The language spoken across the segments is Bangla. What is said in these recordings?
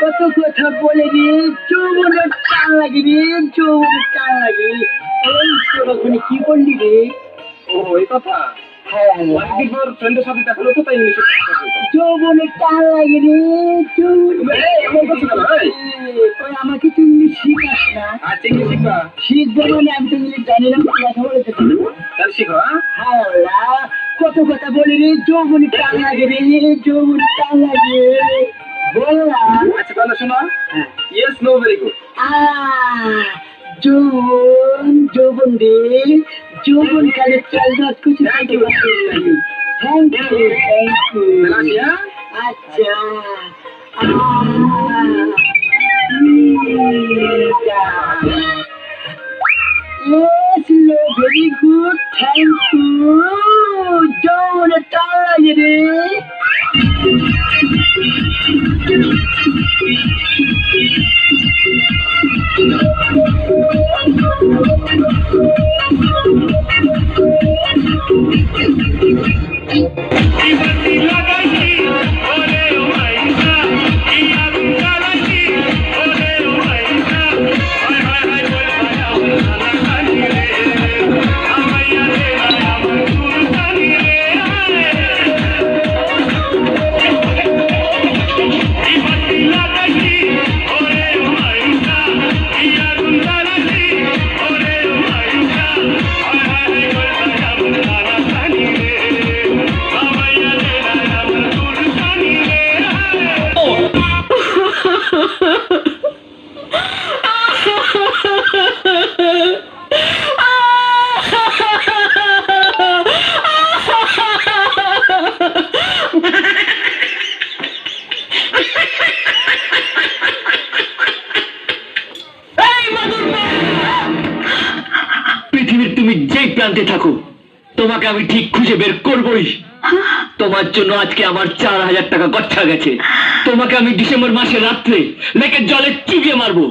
কত কথা বলে রে চৌমনের টান লাগে রে চৌমনের টান লাগে। এই তোরা কি করলি রে? ও এই কথা? হ্যাঁ। শিখব। মানে আমি তো ইংলিশ জানি না কথা কত কথা বলি রে যৌবনে টান লাগে রে যৌবনে টান লাগে। বললাম। আচ্ছা তাহলে শোনো yes no very good ah, যৌবন যৌবন রে যৌবন কালে চাল রাত কিছু Thank you. Thank you thank you তাহলে আসি হ্যাঁ। আচ্ছা। lady. তুমি যেই প্রান্তে থাকো, তোমাকে আমি ঠিক খুঁজে বের করবই। তোমার জন্য আজকে আমার চার হাজার টাকা গচ্ছা গেছে। তোমাকে আমি ডিসেম্বর মাসে রাত্রে লেকের জলে চুবিয়ে মারবো।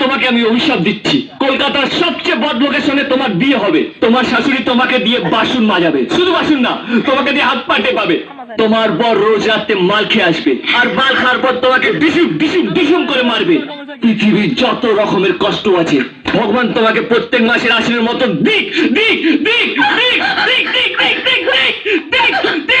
তোমাকে আমি অভিশাপ দিচ্ছি। কলকাতার সবচেয়ে বদ লোকেশনে তোমার বিয়ে হবে। তোমার শাশুড়ি তোমাকে দিয়ে বাসন মাজাবে। শুধু বাসন না, তোমাকে দিয়ে হাত পাটে পাবে। তোমার বর রোজ রাতে মাল খেয়ে আসবে। আর মাল খাওয়ার পর তোমাকে ডিসুম ডিসুম ডিসুম করে মারবে। পৃথিবীর যত রকমের কষ্ট আছে ভগবান তোমাকে প্রত্যেক মাসের আসনের মতো দিক দিক দিক দিক দিক দিক দিক দিক দিক দিক